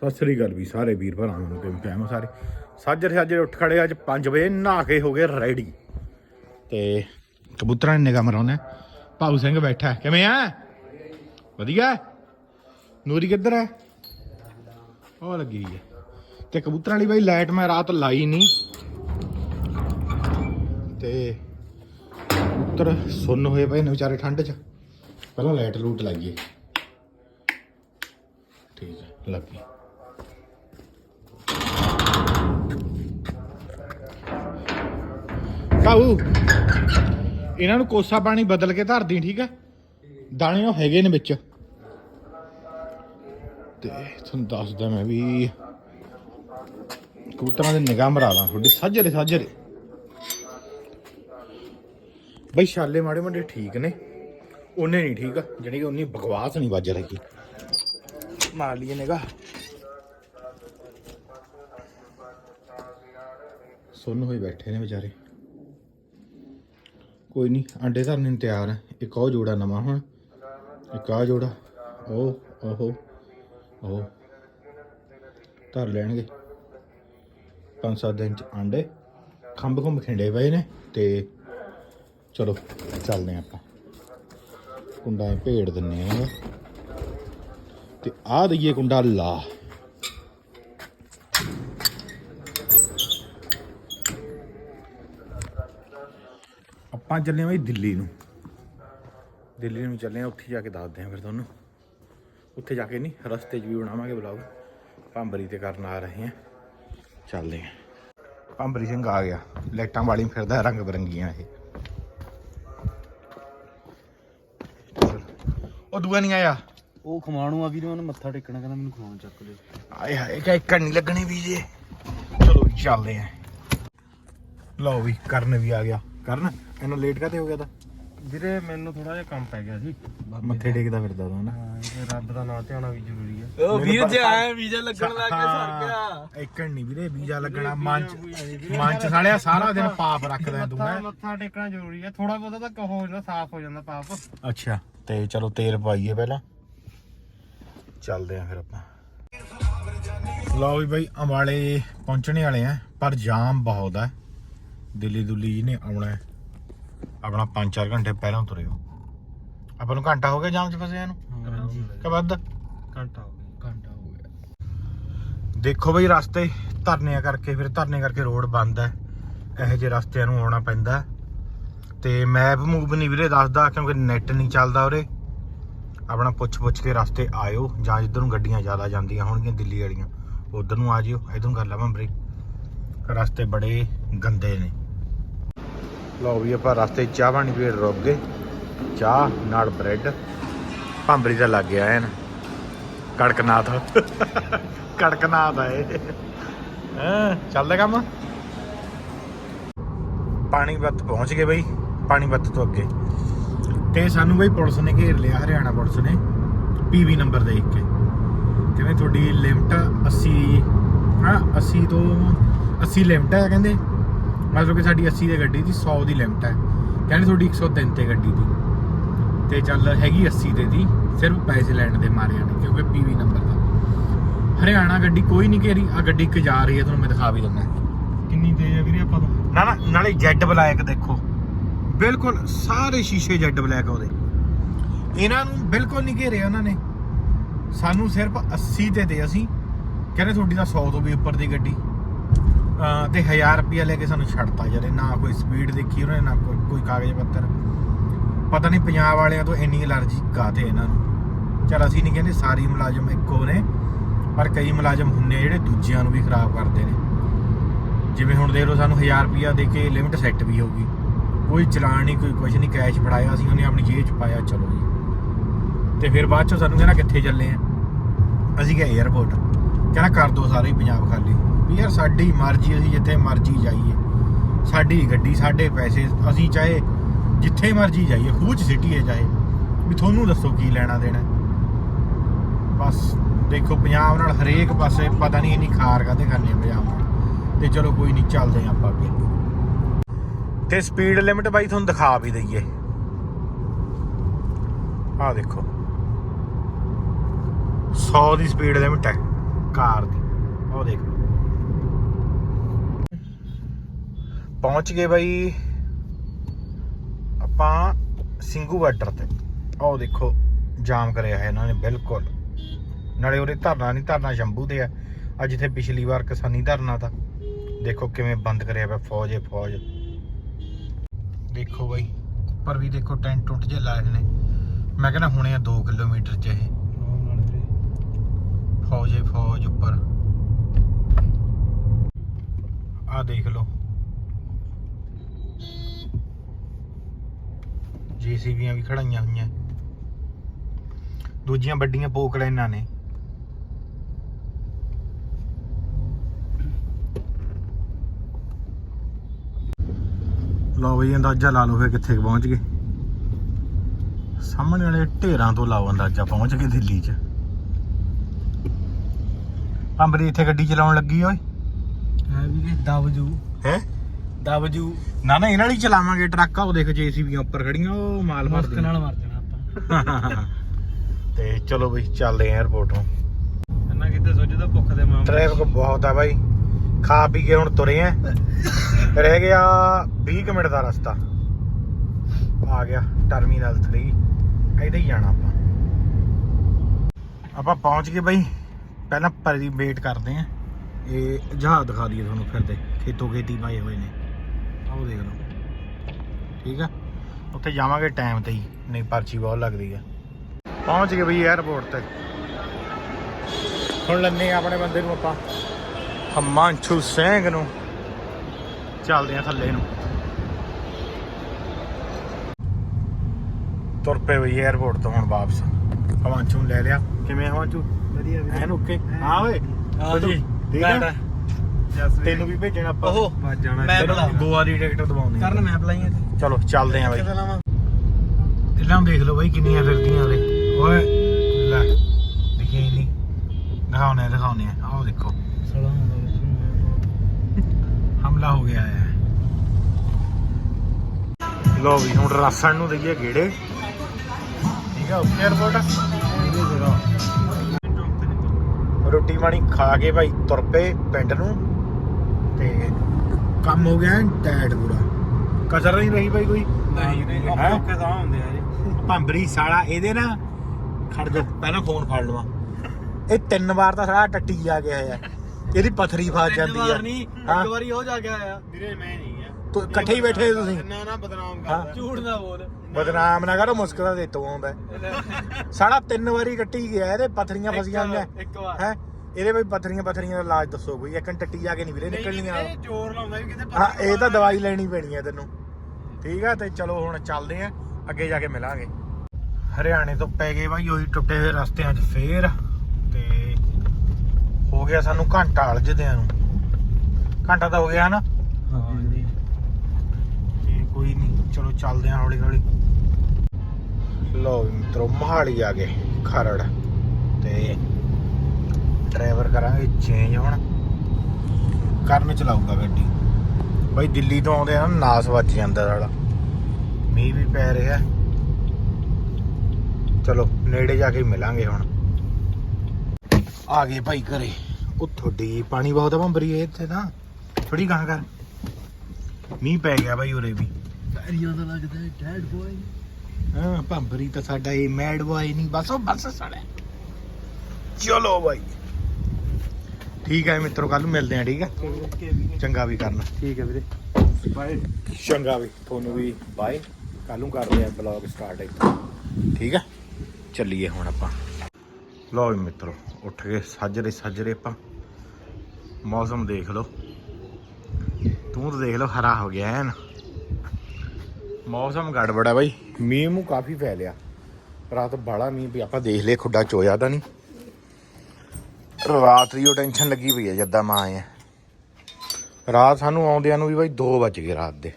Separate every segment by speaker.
Speaker 1: ਸਤਿ ਸ੍ਰੀ ਅਕਾਲ ਵੀ ਸਾਰੇ ਵੀਰ ਭਰਾ ਨੂੰ ਕਿਵੇਂ ਕਾਇਮ ਸਾਰੇ। ਸਾਜਰ ਸਾਜਰ ਉੱਠ ਖੜੇ ਅੱਜ 5 ਵਜੇ, ਨਹਾ ਕੇ ਹੋ ਗਏ ਰੈਡੀ ਤੇ ਕਬੂਤਰਾਂ ਨੇ ਨਿਗਾਹ ਮਰਾਉਣਾ ਭਾਊ ਸਿੰਘ ਬੈਠਾ ਕਿਵੇਂ ਆ? ਵਧੀਆ ਨੂਰੀ ਕਿੱਧਰ ਹੈ? ਉਹ ਲੱਗੀ ਹੈ। ਤੇ ਕਬੂਤਰਾਂ ਵਾਲੀ ਬਾਈ ਲਾਈਟ ਮੈਂ ਰਾਤ ਲਾਈ ਨਹੀਂ ਤੇ ਕਬੂਤਰ ਸੁੰਨ ਹੋਏ ਪਏ ਨੇ ਵਿਚਾਰੇ ਠੰਡ 'ਚ। ਪਹਿਲਾਂ ਲਾਈਟ ਲੂਟ ਲਾਈਏ। ਠੀਕ ਹੈ, ਲੱਗੀ। ਕਾਊ? ਇਹਨਾਂ ਨੂੰ ਕੋਸਾ ਪਾਣੀ ਬਦਲ ਕੇ ਧਰਦੀ, ਠੀਕ ਆ? ਦਾਣੇ ਉਹ ਹੈਗੇ ਨੇ ਵਿੱਚ। ਤੇ ਤੁਹਾਨੂੰ ਦੱਸਦਾ ਮੈਂ ਵੀ ਕਬੂਤਰਾਂ ਦੇ ਨਿਗਾਹ ਮਰਾ ਲਾਂ, ਤੁਹਾਡੀ ਸਾਜਰੇ ਸਾਜਰੇ। ਬਈ ਛਾਲੇ ਮਾੜੇ ਮਾੜੇ ਠੀਕ ਨੇ। ਉਹਨੇ ਨਹੀਂ, ਠੀਕ ਆ? ਜਿਹੜੀ ਕਿ ਉਨੀ ਬਕਵਾਸ ਨਹੀਂ ਵੱਜ ਰਹੀ। ਮਾਰ ਲਈਏ ਨਿਗਾ ਸੁੰਨ ਹੋਏ ਬੈਠੇ ਨੇ ਵਿਚਾਰੇ। ਕੋਈ ਨਹੀਂ ਅੰਡੇ ਧਰਨੇ ਨੂੰ ਤਿਆਰ ਹੈ ਇੱਕ ਉਹ ਜੋੜਾ ਨਵਾਂ ਹੁਣ। ਇੱਕ ਆ ਜੋੜਾ। ਉਹ ਉਹ ਉਹ। ਧਰ ਲੈਣਗੇ। ਪੰਜ ਸੱਤ ਦਿਨ ਚ ਆਂਡੇ। ਖੰਭ ਖੰਭ ਖਿੰਡੇ ਪਏ ਨੇ ਤੇ ਚਲੋ, ਚੱਲਦੇ ਆਪਾਂ। ਕੁੰਡਾ ਐਂ ਭੇੜ ਦਿੰਨੇ ਆ। ਤੇ ਆ ਦਈਏ ਕੁੰਡਾ ਲਾ। ਆਪਾਂ ਚੱਲੇ ਆਂ ਬਈ ਦਿੱਲੀ ਨੂੰ। ਦਿੱਲੀ ਨੂੰ ਚੱਲੇ ਆਂ ਉੱਥੇ ਜਾ ਕੇ ਦੱਸਦੇ ਆਂ ਫਿਰ ਤੁਹਾਨੂੰ। ਉੱਥੇ ਜਾ ਕੇ ਨਹੀਂ ਰਸਤੇ 'ਚ ਵੀ ਬਣਾਵਾਂਗੇ ਵਲੌਗ ਭਾਂਬਰੀ ਤੇ ਕਰਨ ਆ ਰਹੇ ਆਂ ਚੱਲਦੇ ਆਂ ਭਾਂਬਰੀ ਸਿੰਘ ਆ ਗਿਆ। ਲਾਈਟਾਂ ਵਾਲੀ ਫਿਰਦਾ ਰੰਗ ਬਰੰਗੀਆਂ ਇਹ। ਉਹ ਦੂਆ ਨਹੀਂ ਆਇਆ।
Speaker 2: ਉਹ ਖਮਾਣੂ ਆ ਵੀਰੇ ਉਹਨੇ ਮੱਥਾ ਟੇਕਣਾ ਕਹਿੰਦਾ ਮੈਨੂੰ ਖਵਾਉਣ ਚੱਕ ਲਿਓ
Speaker 1: ਆਏ ਹਾਏ ਕਿ ਇੱਕ ਨਹੀਂ ਲੱਗਣੀ ਵੀ ਜੇ। ਚਲੋ ਚੱਲਦੇ ਆਂ ਲਓ ਵੀ ਕਰਨ ਵੀ ਆ ਗਿਆ। ਕਰਨ? ਇਹਨਾਂ ਲੇਟ ਕਾਤੇ ਹੋ ਗਿਆ ਤਾਂ?
Speaker 2: ਵੀਰੇ ਮੈਨੂੰ ਥੋੜਾ ਜਿਹਾ ਕੰਮ ਪੈ ਗਿਆ ਸੀ
Speaker 1: ਮੱਥੇ ਟੇਕਦਾ ਫਿਰਦਾ ਤਾਂ ਨਾ
Speaker 2: ਹਾਂ ਇਹ ਰੱਬ ਦਾ ਨਾਂ ਧਿਆਣਾ ਵੀ ਜ਼ਰੂਰੀ ਹੈ
Speaker 1: ਉਹ ਵੀਰ ਜੇ ਆਇਆ ਵੀਜ਼ਾ ਲੱਗਣ ਲੱਗ ਗਿਆ ਸਰ ਗਿਆ। ਇੱਕ ਨਹੀਂ ਵੀਰੇ ਵੀਜ਼ਾ ਲੱਗਣਾ ਮਨ ਚ ਮਨ ਚ ਸਾਲਿਆ ਸਾਰਾ ਦਿਨ ਪਾਪ ਰੱਖਦਾ ਤੂੰ
Speaker 2: ਮੱਥਾ
Speaker 1: ਹੈਂ।
Speaker 2: ਮੱਥਾ ਟੇਕਣਾ ਜ਼ਰੂਰੀ ਹੈ ਥੋੜਾ ਬਹੁਤਾ ਤਾਂ ਕਹੋ ਜਾਂਦਾ ਸਾਫ਼ ਹੋ ਜਾਂਦਾ ਪਾਪ।
Speaker 1: ਅੱਛਾ ਤੇ ਚਲੋ ਤੇਲ ਪਾਈਏ ਪਹਿਲਾਂ। ਚੱਲਦੇ ਆਂ ਫਿਰ ਆਪਾਂ। ਲਓ ਵੀ ਬਾਈ ਅੰਬਾਲੇ ਪਹੁੰਚਣੇ ਵਾਲੇ ਆ ਪਰ ਜਾਮ ਬਹੁਤ ਹੈ ਦਿੱਲੀ ਦੁੱਲੀ ਜੀ ਨੇ ਆਉਣਾ। ਆਪਣਾ 5-4 ਘੰਟੇ ਪਹਿਲਾਂ ਤੁਰਿਓ। ਆਪਾਂ ਨੂੰ ਘੰਟਾ ਹੋ ਗਿਆ ਜਾਮ 'ਚ ਫਸਿਆ ਨੂੰ?
Speaker 2: ਹਾਂਜੀ
Speaker 1: ਕਿ ਵੱਧ?
Speaker 2: ਘੰਟਾ ਹੋ ਗਿਆ।
Speaker 1: ਘੰਟਾ ਹੋ ਗਿਆ। ਦੇਖੋ ਬਈ ਰਸਤੇ ਧਰਨਿਆਂ ਕਰਕੇ ਫਿਰ ਧਰਨੇ ਕਰਕੇ ਰੋਡ ਬੰਦ ਹੈ। ਇਹੋ ਜਿਹੇ ਰਸਤਿਆਂ ਨੂੰ ਆਉਣਾ ਪੈਂਦਾ। ਤੇ ਮੈਪ ਮੂਵ ਨਹੀਂ ਵੀਰੇ ਦੱਸਦਾ ਕਿਉਂਕਿ ਨੈਟ ਨਹੀਂ ਚੱਲਦਾ ਉਰੇ। ਆਪਣਾ ਪੁੱਛ ਪੁੱਛ ਕੇ ਰਸਤੇ ਆਇਓ ਜਾਂ ਜਿੱਧਰ ਨੂੰ ਗੱਡੀਆਂ ਜ਼ਿਆਦਾ ਜਾਂਦੀਆਂ ਹੋਣਗੀਆਂ ਦਿੱਲੀ ਵਾਲੀਆਂ ਉਧਰ ਨੂੰ ਆ ਜਿਓ। ਇਧਰੋਂ ਕਰ ਲਵਾਂ ਬ੍ਰੇਕ ਰਸਤੇ ਬੜੇ ਗੰਦੇ ਨੇ। ਲਓ ਵੀ ਆਪਾਂ ਰਸਤੇ ਚਾਹ ਪਾਣੀ ਪੀਣ ਰੁਕ ਗਏ। ਚਾਹ, ਨਾਲ ਬ੍ਰੈਡ। ਭਾਂਬਰੀ ਦਾ ਲੱਗ ਗਿਆ ਐਨ। ਕੜਕਨਾਥ। ਕੜਕਨਾਥ ਆਏ ਹਾਂ, ਚੱਲਦਾ ਕੰਮ? ਪਾਣੀ ਪਾਣੀਪਤ ਪਹੁੰਚ ਗਏ ਬਈ। ਪਾਣੀ ਪਾਣੀਪਤ ਤੋਂ ਅੱਗੇ। ਤੇ ਸਾਨੂੰ ਬਈ ਪੁਲਿਸ ਨੇ ਘੇਰ ਲਿਆ, ਹਰਿਆਣਾ ਪੁਲਿਸ ਨੇ। ਪੀਵੀ ਨੰਬਰ ਦੇਖ ਕੇ ਕਿਵੇਂ ਤੁਹਾਡੀ ਲਿਮਟ 80 ਹਾਂ 80 ਤੋਂ 80 ਲਿਮਟ ਹੈ ਕਹਿੰਦੇ। ਮਤਲਬ ਕਿ ਸਾਡੀ 80 ਦੀ ਗੱਡੀ ਦੀ 100 ਦੀ ਲਿਮਟ ਹੈ। ਕਹਿੰਦੇ ਤੁਹਾਡੀ 103 ਤੇ ਗੱਡੀ ਦੀ। ਤੇ ਚੱਲ ਹੈਗੀ 80 ਤੇ ਦੀ ਸਿਰਫ ਪੈਸੇ ਲੈਣ ਦੇ ਮਾਰਿਆ ਨੇ ਕਿਉਂਕਿ ਪੀਵੀ ਨੰਬਰ ਦਾ। ਹਰਿਆਣਾ ਗੱਡੀ ਕੋਈ ਨਹੀਂ ਘੇਰੀ ਆ ਗੱਡੀ ਇੱਕ ਜਾ ਰਹੀ ਹੈ ਤੁਹਾਨੂੰ ਮੈਂ ਦਿਖਾ ਵੀ ਦਿੰਦਾ।
Speaker 2: ਕਿੰਨੀ ਤੇਜ਼ ਹੈ ਵੀਰੇ ਆਪਾਂ
Speaker 1: ਨਾ ਨਾ ਨਾਲੇ ਜੈਡ ਬਲੈਕ ਦੇਖੋ। ਬਿਲਕੁਲ ਸਾਰੇ ਸ਼ੀਸ਼ੇ ਜੈਡ ਬਲੈਕ ਉਹਦੇ। ਇਹਨਾਂ ਨੂੰ ਬਿਲਕੁਲ ਨਹੀਂ ਘੇਰਿਆ ਉਹਨਾਂ ਨੇ। ਸਾਨੂੰ ਸਿਰਫ 80 ਤੇ ਦੇ ਅਸੀਂ। ਕਹਿੰਦੇ ਤੁਹਾਡੀ ਤਾਂ 100 ਤੋਂ ਵੀ ਉੱਪਰ ਦੀ ਗੱਡੀ। ਤੇ 1000 ਰੁਪਿਆ ਲੈ ਕੇ ਸਾਨੂੰ ਛੱਡਤਾ ਜਿਹੜੇ ਨਾ ਕੋਈ ਸਪੀਡ ਦੇਖੀ ਉਹਨੇ, ਨਾ ਕੋਈ ਕੋਈ ਕਾਗਜ਼ ਪੱਤਰ। ਪਤਾ ਨਹੀਂ ਪੰਜਾਬ ਵਾਲਿਆਂ ਤੋਂ ਇੰਨੀ ਅਲਰਜੀ ਕਾਤੇ ਇਹਨਾਂ ਨੂੰ। ਚਲ ਅਸੀਂ ਨਹੀਂ ਕਹਿੰਦੇ ਸਾਰੇ ਮੁਲਾਜ਼ਮ ਇੱਕੋ ਨੇ, ਪਰ ਕਈ ਮੁਲਾਜ਼ਮ ਹੁੰਦੇ ਆ ਜਿਹੜੇ ਦੂਜਿਆਂ ਨੂੰ ਵੀ ਖਰਾਬ ਕਰਦੇ ਨੇ। ਜਿਵੇਂ ਹੁਣ ਦੇਖ ਲਓ ਸਾਨੂੰ 1000 ਰੁਪਿਆ ਦੇ ਕੇ ਲਿਮਟ ਸੈੱਟ ਵੀ ਹੋਊਗੀ ਕੋਈ ਚਲਾਨ ਨਹੀਂ, ਕੋਈ ਕੁਝ ਨਹੀਂ ਕੈਸ਼ ਫੜਾਇਆ ਅਸੀਂ, ਉਹਨੇ ਆਪਣੀ ਜੇਬ 'ਚ ਪਾਇਆ, ਚਲੋ ਜੀ। ਤੇ ਫਿਰ ਬਾਅਦ ਚੋਂ ਸਾਨੂੰ ਕਹਿੰਦਾ ਕਿੱਥੇ ਚੱਲੇ ਆ? ਅਸੀਂ ਗਏ 에어ਪੋਰਟ ਕਹਿੰਦਾ ਕਰ ਦੋ ਸਾਰੇ ਹੀ ਪੰਜਾਬ ਖਾਲੀ। ਵੀ ਯਾਰ ਸਾਡੀ ਮਰਜ਼ੀ, ਅਸੀਂ ਜਿੱਥੇ ਮਰਜ਼ੀ ਜਾਈਏ। ਸਾਡੀ ਗੱਡੀ, ਸਾਡੇ ਪੈਸੇ, ਅਸੀਂ ਚਾਹੇ ਜਿੱਥੇ ਮਰਜ਼ੀ ਜਾਈਏ, ਖੂਹ 'ਚ ਹੈ ਚਾਹੇ, ਵੀ ਤੁਹਾਨੂੰ ਦੱਸੋ ਕੀ ਲੈਣਾ ਦੇਣਾ। ਬਸ, ਦੇਖੋ, ਪੰਜਾਬ ਨਾਲ ਹਰੇਕ ਪਾਸੇ ਪਤਾ ਨਹੀਂ ਇੰਨੀ ਖਾਰ ਕਾਤੇ ਕਰਨੀ ਪੰਜਾਬ ਨਾਲ। ਤੇ ਚਲੋ ਕੋਈ ਨਹੀਂ, ਚੱਲਦੇ ਹਾਂ ਆਪਾਂ ਅੱਗੇ। ਤੇ ਸਪੀਡ ਲਿਮਟ ਬਾਈ ਤੁਹਾਨੂੰ ਦਿਖਾ ਵੀ ਦਈਏ। ਆਹ ਦੇਖੋ। 100 ਦੀ ਸਪੀਡ ਲਿਮਟ ਹੈ ਕਾਰ ਪਹੁੰਚ ਗਏ ਬਾਈ। ਆਪਾਂ ਸਿੰਘੂ ਬਾਰਡਰ ਤੇ। ਆਹ ਦੇਖੋ, ਜਾਮ ਕਰਿਆ ਹੈ ਇਹਨਾਂ ਨੇ, ਬਿਲਕੁਲ। ਨਾਲੇ ਉਰੇ ਧਰਨਾ ਨਹੀਂ, ਧਰਨਾ ਸ਼ੰਭੂ ਤੇ ਆ। ਅੱਜ ਜਿੱਥੇ ਪਿਛਲੀ ਵਾਰ ਕਿਸਾਨੀ ਧਰਨਾ ਤਾਂ। ਦੇਖੋ ਕਿਵੇਂ ਬੰਦ ਕਰਿਆ ਪਿਆ, ਫੌਜ ਏ, ਫੌਜ। ਦੇਖੋ ਬਾਈ, ਉੱਪਰ ਵੀ ਦੇਖੋ ਟੈਂਟ ਟੁੱਟ ਜੇ ਲਾਏ ਨੇ। ਮੈਂ ਕਹਿੰਦਾ ਹੁਣੇ ਆ 2 ਕਿਲੋਮੀਟਰ ਚ ਇਹ। ਫੌਜ ਏ, ਫੌਜ ਉੱਪਰ। ਆ ਦੇਖ ਲਓ। ਜੀਸੀਬੀਆਂ ਵੀ ਖੜਾਈਆਂ ਹੋਈਆਂ। ਦੂਜੀਆਂ ਵੱਡੀਆਂ ਪੋਕ ਲਾਈਨਾਂ ਨੇ। ਲਓ ਬਈ ਅੰਦਾਜ਼ਾ ਲਾ ਲਓ ਫੇ ਕਿੱਥੇ ਪਹੁੰਚ ਗਏ। ਸਾਹਮਣੇ ਵਾਲੇ ਢੇਰਾਂ ਤੋਂ ਲਾਓ ਅੰਦਾਜ਼ਾ ਪਹੁੰਚ ਗਏ ਦਿੱਲੀ 'ਚ। ਅੰਬਰੀ ਇੱਥੇ ਗੱਡੀ ਚਲਾਉਣ ਲੱਗੀ ਓਏ।
Speaker 2: ਹੈ ਵੀ ਕਿ ਦਬਜੂ
Speaker 1: ਹੈ?
Speaker 2: ਦਬਜੂ
Speaker 1: ਨਾ ਨਾ ਇਹਨਾਂ ਹੀ ਚਲਾਵਾਂਗੇ ਟਰੱਕ ਆ ਉਹ ਦੇਖ ਜੀਸੀਬੀਆਂ ਉੱਪਰ ਖੜੀਆਂ ਉਹ ਮਾਲ
Speaker 2: ਮੁਸਕ
Speaker 1: ਭਰਦੀਆਂ
Speaker 2: ਨਾਲ ਮਰ ਜਾਣਾ ਆਪਾਂ।
Speaker 1: ਤੇ ਚਲੋ ਬਈ ਚੱਲਦੇ ਆਂ 에어ਪੋਰਟ ਨੂੰ
Speaker 2: ਇਹਨਾਂ ਕਿਤੇ ਸੋਚਦਾ ਭੁੱਖ ਦੇ ਮਾਮਲੇ
Speaker 1: ਟ੍ਰੈਫਿਕ ਬਹੁਤ ਆ ਬਾਈ। ਖਾ ਪੀ ਕੇ ਹੁਣ ਤੁਰੇ ਆ। ਰਹਿ ਗਿਆ 20 ਕੁ ਮਿੰਟ ਦਾ ਰਸਤਾ। ਆ ਗਿਆ ਟਰਮੀਨਲ 3 ਇਹਦੇ ਹੀ ਜਾਣਾ ਆਪਾਂ। ਆਪਾਂ ਪਹੁੰਚ ਗਏ ਬਾਈ। ਪਹਿਲਾਂ ਪਰੀ ਵੇਟ ਕਰਦੇ ਆ। ਇਹ ਜਹਾਜ਼ ਦਿਖਾ ਦਈਏ ਤੁਹਾਨੂੰ ਫਿਰਦੇ ਖੇਤੋਂ ਖੇਤੀ ਪਾਏ ਹੋਏ ਨੇ। ਉਹ ਦੇਖ ਲਓ। ਠੀਕ ਆ? ਉੱਥੇ ਜਾਵਾਂਗੇ ਟਾਈਮ ਤੇ ਹੀ ਨਹੀਂ ਪਰਚੀ ਬਹੁਤ ਲੱਗਦੀ ਆ। ਪਹੁੰਚ ਗਏ ਬਈ 에어ਪੋਰਟ ਤੇ। ਹੁਣ ਲੰਨੇ ਆਪਣੇ ਬੰਦੇ ਨੂੰ ਆਪਾਂ। ਹਮਾਂਛੂ ਸਿੰਘ ਨੂੰ। ਚੱਲਦੇ ਆ ਥੱਲੇ ਨੂੰ। ਤੁਰ ਪਏ ਬਈ 에어ਪੋਰਟ ਤੋਂ ਹੁਣ ਵਾਪਸ। ਹਮਾਂਛੂ ਲੈ ਲਿਆ। ਕਿਵੇਂ ਹਮਾਂਛੂ
Speaker 2: ਵਧੀਆ ਵੀਰੇ।
Speaker 1: ਐਨ ਓਕੇ? ਹਾਂ ਓਏ।
Speaker 2: ਹਾਂ ਜੀ।
Speaker 1: ਠੀਕ ਹੈ ਤੈਨੂੰ ਵੀ ਭੇਜਣਾ ਆਪਾਂ।
Speaker 2: ਓਹੋ
Speaker 3: ਵੱਜ ਜਾਣਾ
Speaker 2: ਮੈਂ।
Speaker 1: ਗੋਆ ਦੀ ਟਿਕਟ ਦਵਾਉਂਦੇ
Speaker 2: ਕਰਨ ਮੈਂ ਪਲਾਈ ਇੱਥੇ।
Speaker 1: ਚਲੋ ਚੱਲਦੇ ਆ ਬਾਈ। ਇਹਨਾਂ ਦੇਖ ਲਓ ਬਾਈ ਕਿੰਨੀਆਂ ਫਿਰਦੀਆਂ ਉਰੇ ਓਏ ਲੈ। ਦਿਖੇ ਨਹੀਂ। ਦਿਖਾਉਣੇ ਦਿਖਾਉਣੇ ਆ। ਆਹ ਦੇਖੋ। ਹਮਲਾ ਹੋ ਗਿਆ ਹੈ। ਲੋ ਵੀ ਹੁਣ ਰਾਸਣ ਨੂੰ ਦਈਏ ਗੇੜੇ। ਠੀਕ ਆ ਓਕੇ 에어ਪੋਰਟ ਰੋਟੀ ਪਾਣੀ ਖਾ ਕੇ ਭਾਈ ਤੁਰ ਪਏ ਪਿੰਡ ਨੂੰ। ਕੰਮ ਹੋ ਗਿਆ ਟੈਟ ਪੂਰਾ। ਕਸਰ ਨਹੀਂ ਰਹੀ ਭਾਈ ਕੋਈ?
Speaker 2: ਨਹੀਂ ਨਹੀਂ
Speaker 1: ਹੈਂ?
Speaker 2: ਓਕੇ ਤਾਂ ਹੁੰਦੇ ਆ ਜੀ।
Speaker 1: ਭੰਬਰੀ ਸਾਲਾ ਇਹਦੇ ਨਾ ਖੜ ਜਾ ਪਹਿਲਾਂ ਫੋਨ ਫੜ ਲਵਾਂ। ਇਹ ਤਿੰਨ ਵਾਰ ਤਾਂ ਸਾਲਾ ਟੱਟੀ ਆ ਗਿਆ ਹੈ ਇਹਦੀ ਪਥਰੀ ਫਸ ਜਾਂਦੀ ਆ।
Speaker 2: ਨਹੀਂ
Speaker 1: ਹਾਂ।
Speaker 2: ਇੱਕ ਵਾਰੀ ਉਹ ਜਾ ਕੇ ਆਇਆ। ਵੀਰੇ ਮੈਂ ਨਹੀਂ ਗਿਆ
Speaker 1: ਤੂੰ ਇਕੱਠੇ ਹੀ ਬੈਠੇ ਤੁਸੀਂ?
Speaker 2: ਨਾ ਨਾ ਬਦਨਾਮ
Speaker 1: ਹਾਂ।
Speaker 2: ਕਰ ਝੂਠ ਨਾ ਬੋਲ।
Speaker 1: ਬਦਨਾਮ ਨਾ ਕਰੋ ਮੁਸਕਰਾ ਦੇ ਤੋਂ ਆਉਂਦਾ। ਹੈ। ਸਾਲਾ ਤਿੰਨ ਵਾਰੀ ਕੱਟੀ ਗਿਆ ਇਹਦੇ ਪਥਰੀਆਂ ਫਸੀਆਂ ਹੋਈਆਂ।
Speaker 2: ਇੱਕ ਵਾਰ।
Speaker 1: ਹੈ? ਇਹਦੇ ਬਈ ਪਥਰੀਆਂ ਪਥਰੀਆਂ ਦਾ ਇਲਾਜ ਦੱਸੋ ਕੋਈ ਇੱਕ ਟੱਟੀ ਆ ਕੇ ਨਹੀਂ ਵੀਰੇ ਨਿਕਲਣੀਆਂ।
Speaker 2: ਇਹ ਜ਼ੋਰ ਲਾਉਂਦਾ ਵੀ ਕਿਤੇ
Speaker 1: ਹਾਂ ਇਹ ਤਾਂ ਦਵਾਈ ਲੈਣੀ ਪੈਣੀ ਹੈ ਤੈਨੂੰ। ਠੀਕ ਆ ਤੇ ਚਲੋ ਹੁਣ ਚੱਲਦੇ ਆ ਅੱਗੇ ਜਾ ਕੇ ਮਿਲਾਂਗੇ। ਹਰਿਆਣੇ ਤੋਂ ਪੈ ਗਏ ਬਾਈ ਉਹੀ ਟੁੱਟੇ ਹੋਏ ਰਸਤਿਆਂ 'ਚ ਫੇਰ। ਤੇ ਹੋ ਗਿਆ ਸਾਨੂੰ ਘੰਟਾ ਅਲਝਦਿਆਂ ਨੂੰ। ਘੰਟਾ ਤਾਂ ਹੋ ਗਿਆ ਨਾ
Speaker 2: ਹਾਂ ਜੀ
Speaker 1: ਤੇ ਕੋਈ ਨਹੀਂ ਚਲੋ ਚੱਲਦੇ ਆ ਹੌਲੀ ਹੌਲੀ ਲੋ ਮਿੱਤਰੋ ਮਹਾਲੀ ਆ ਗਏ ਖਰੜ। ਤੇ ਡਰਾਈਵਰ ਕਰਾਂਗੇ ਚੇਂਜ ਹੁਣ। ਕਰਨ ਚਲਾਊਗਾ ਗੱਡੀ। ਬਾਈ ਦਿੱਲੀ ਤੋਂ ਆਉਂਦੇ ਆ ਨਾਸ ਵੱਜ ਜਾਂਦਾ ਸਾਲਾ। ਮੀਂਹ ਵੀ ਪੈ ਰਿਹਾ। ਚਲੋ ਨੇੜੇ ਜਾ ਕੇ ਮਿਲਾਂਗੇ ਹੁਣ। ਆ ਗਏ ਭਾਈ ਘਰੇ। ਉਹ ਤੁਹਾਡੀ ਪਾਣੀ ਬਹੁਤ ਆ ਭੰਬਰੀ ਇੱਥੇ ਤਾਂ। ਥੋੜੀ ਗਾਂ ਕਰ। ਮੀਂਹ ਪੈ ਗਿਆ ਬਾਈ ਉਰੇ ਵੀ।
Speaker 2: ਪੈਰੀਆਂ ਦਾ ਲੱਗਦਾ ਡੈਡ ਬੋਏ।
Speaker 1: ਹਾਂ ਭੰਬਰੀ ਤਾਂ ਸਾਡਾ ਇਹ ਮੈਡ ਬॉय ਨਹੀਂ ਬਸ ਉਹ ਬਸ ਸੜਿਆ ਚਲੋ ਬਾਈ ਠੀਕ ਹੈ ਮਿੱਤਰੋ ਕੱਲ ਨੂੰ ਮਿਲਦੇ ਆ ਠੀਕ ਹੈ? ਚੰਗਾ ਵੀ ਕਰਨਾ।
Speaker 2: ਠੀਕ ਹੈ ਵੀਰੇ। ਬਾਏ
Speaker 1: ਚੰਗਾ ਵੀ ਤੁਹਾਨੂੰ ਵੀ ਬਾਏ ਕੱਲ ਨੂੰ ਕਰਦੇ ਆ ਬਲੌਗ ਸਟਾਰਟ ਇੱਥੋਂ। ਠੀਕ ਹੈ? ਚੱਲੀਏ ਹੁਣ ਆਪਾਂ। ਲਓ ਵੀ ਮਿੱਤਰੋ ਉੱਠ ਕੇ ਸਾਜਰੇ ਸਾਜਰੇ ਆਪਾਂ। ਮੌਸਮ ਦੇਖ ਲਓ। ਤੂੰ ਤਾਂ ਦੇਖ ਲਓ ਹਰਾ ਹੋ ਗਿਆ ਐਨ। ਮੌਸਮ ਗੜਬੜਾ ਬਾਈ। ਮੀਂਹ ਮੂੰਹ ਕਾਫੀ ਪੈ ਲਿਆ। ਰਾਤ ਬਾਲਾ ਮੀਂਹ ਵੀ ਆਪਾਂ ਦੇਖ ਲਿਆ ਖੁੱਡਾ ਚੋਇਆ ਤਾਂ ਨਹੀਂ। ਰਾਤ ਦੀ ਉਹ ਟੈਨਸ਼ਨ ਲੱਗੀ ਪਈ ਹੈ ਜਦਾਂ ਮਾਂ ਆਏ ਆ। ਰਾਤ ਸਾਨੂੰ ਆਉਂਦਿਆਂ ਨੂੰ ਵੀ ਬਾਈ 2 ਵੱਜ ਗਏ ਰਾਤ ਦੇ।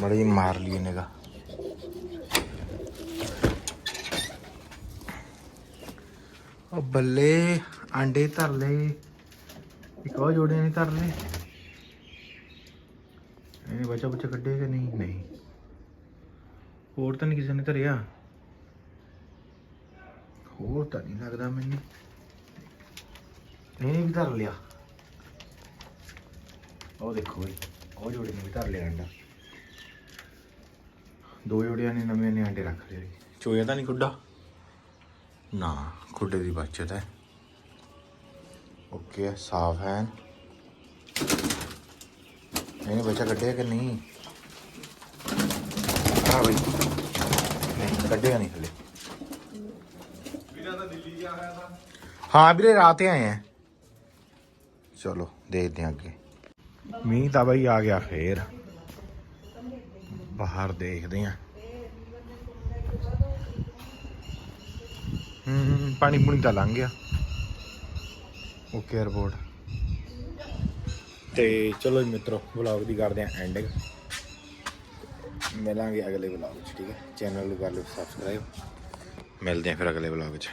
Speaker 1: ਮੜੀ ਮਾਰ ਲਈ ਨਿਗਾ ਉਹ ਬੱਲੇ, ਆਂਡੇ ਧਰ ਲਏ। ਇੱਕ ਉਹ ਜੋੜੇ ਨਹੀਂ ਧਰ ਲਏ। ਇਹਨੇ ਬੱਚਾ ਬੱਚਾ ਕੱਢੇ ਕਿ ਨਹੀਂ? ਨਹੀਂ। ਹੋਰ ਤਾਂ ਨਹੀਂ ਕਿਸੇ ਨੇ ਧਰਿਆ। ਹੋਰ ਤਾਂ ਨਹੀਂ ਲੱਗਦਾ ਮੈਨੂੰ। ਇਹਨੇ ਵੀ ਧਰ ਲਿਆ। ਉਹ ਦੇਖੋ ਬਈ ਉਹ ਜੋੜੀ ਨੇ ਵੀ ਧਰ ਲਿਆ ਅੰਡਾ। ਦੋ ਜੋੜੀਆਂ ਨੇ ਨਵੇਂ ਨੇ ਅੰਡੇ ਰੱਖ ਲਏ। ਚੋਇਆ ਤਾਂ ਨਹੀਂ ਖੁੱਡਾ? ਨਾ ਖੁੱਡੇ ਦੀ ਬਚਤ ਹੈ। ਓਕੇ ਸਾਫ਼ ਹੈ। ਇਹਨੇ ਬੱਚਾ ਕੱਢਿਆ ਕਿ ਨਹੀਂ? ਹਾਂ ਬਈ। ਨਹੀਂ ਕੱਢਿਆ ਨਹੀਂ ਹਲੇ। ਹਾਂ ਵੀਰੇ ਰਾਤ ਆਏ ਆ। ਚਲੋ, ਦੇਖਦੇ ਹਾਂ ਅੱਗੇ। ਮੀਂਹ ਤਾਂ ਬਈ ਆ ਗਿਆ ਫੇਰ। ਬਾਹਰ ਦੇਖਦੇ ਹਾਂ, ਹੂੰ ਪਾਣੀ ਪੂਣੀ ਤਾਂ ਲੰਘ ਗਿਆ। ਓਕੇ ਰਿਪੋਰਟ ਤੇ ਚਲੋ ਜੀ ਮਿੱਤਰੋ ਵਲੌਗ ਦੀ ਕਰਦੇ ਆ ਐਂਡਿੰਗ ਮਿਲਾਂਗੇ ਅਗਲੇ ਵਲੌਗ 'ਚ, ਠੀਕ ਹੈ? ਚੈਨਲ ਨੂੰ ਕਰ ਲਓ ਸਬਸਕ੍ਰਾਈਬ ਮਿਲਦੇ ਆ ਫਿਰ ਅਗਲੇ ਵਲੌਗ 'ਚ।